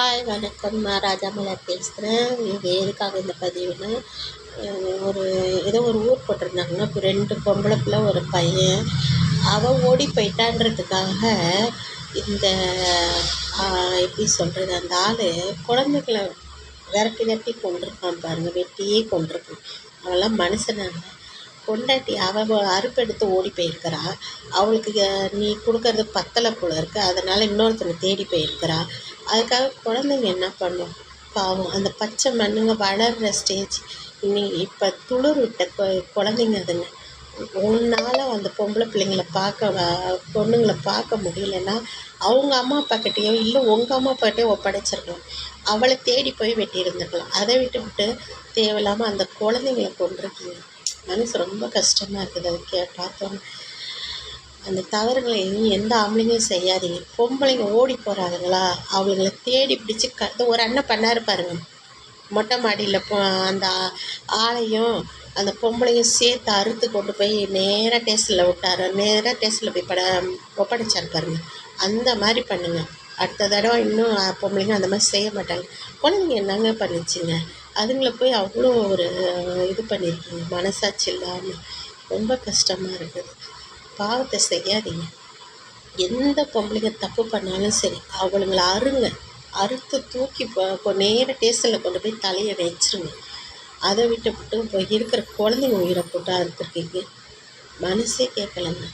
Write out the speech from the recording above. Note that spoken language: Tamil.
ஹாய் வணக்கம் நான் ராஜாமலர் பேசுகிறேன் இது எதுக்காக இந்த பதிவுன்னு? ஒரு ஏதோ ஒரு ஊர் போட்டிருந்தாங்கன்னா இப்போ ரெண்டு பொம்பளை பிள்ளை ஒரு பையன் அவன் ஓடி போயிட்டான்றதுக்காக இந்த எப்படி சொல்கிறது அந்த ஆள் குழந்தைகள விரட்டி விரட்டி கொண்டிருக்கான் பாருங்கள் வெட்டியே கொண்டிருக்கான் அவெல்லாம் மனுஷனாங்க பொண்டாட்டி அவள் அறுப்பெடுத்து ஓடி போயிருக்கிறா. அவளுக்கு நீ கொடுக்கறது பத்தலை போல இருக்குது அதனால் இன்னொருத்தனை தேடி போயிருக்கிறா. அதுக்காக குழந்தைங்க என்ன பண்ணும்? பாவம். அந்த பச்சை மண்ணுங்க வளர்கிற ஸ்டேஜ் இனி இப்போ துளிர் விட்ட குழந்தைங்க அதுங்க. உன்னால் அந்த பொம்பளை பிள்ளைங்களை பார்க்க பொண்ணுங்களை பார்க்க முடியலன்னா அவங்க அம்மா அப்பாக்கிட்டேயோ இல்லை உங்கள் அம்மா அப்பாக்கிட்டேயோ ஒப்படைச்சிருக்கலாம். அவளை தேடி போய் வெட்டியிருந்துருக்கலாம். அதை விட்டு விட்டு தேவையில்லாமல் அந்த குழந்தைங்கள கொண்டிருக்கீங்க மனசு ரொம்ப கஷ்டமாக இருக்குது. அது கே பார்த்தோன்னே அந்த தவறுகளை இனி எந்த ஆம்பளைங்களும் செய்யாதீங்க. பொம்பளைங்க ஓடி போகிறாங்களா அவங்கள தேடி பிடிச்சி க ஒரு அண்ணன் பண்ணார் பாருங்க. மொட்டை மாடியில் போ அந்த ஆளையும் அந்த பொம்பளையும் சேர்த்து அறுத்து கொண்டு போய் நேராக டேஸ்ட்டில் விட்டாரு. நேராக டேஸ்ட்டில் போய் பட ஒப்படைச்சார் பாருங்க. அந்த மாதிரி பண்ணுங்கள் அடுத்த தடவை இன்னும் பொம்பளைங்க அந்த மாதிரி செய்ய மாட்டாங்க. குழந்தைங்க என்னங்க பண்ணிச்சுங்க? அதுங்களை போய் அவ்வளோ ஒரு இது பண்ணியிருக்கீங்க. மனசாட்சி இல்லாமல் ரொம்ப கஷ்டமாக இருக்குது. பாவத்தை செய்யாதீங்க. எந்த பொம்பளைங்க தப்பு பண்ணாலும் சரி அவளுங்களை அருங்க. அறுத்து தூக்கி இப்போ நேர டேஸ்டில் கொண்டு போய் தலையை வச்சிருங்க. அதை விட்டு விட்டு இப்போ இருக்கிற குழந்தைங்க உயிரை போட்டு அறுத்துருக்கீங்க. மனசே கேட்கலங்க.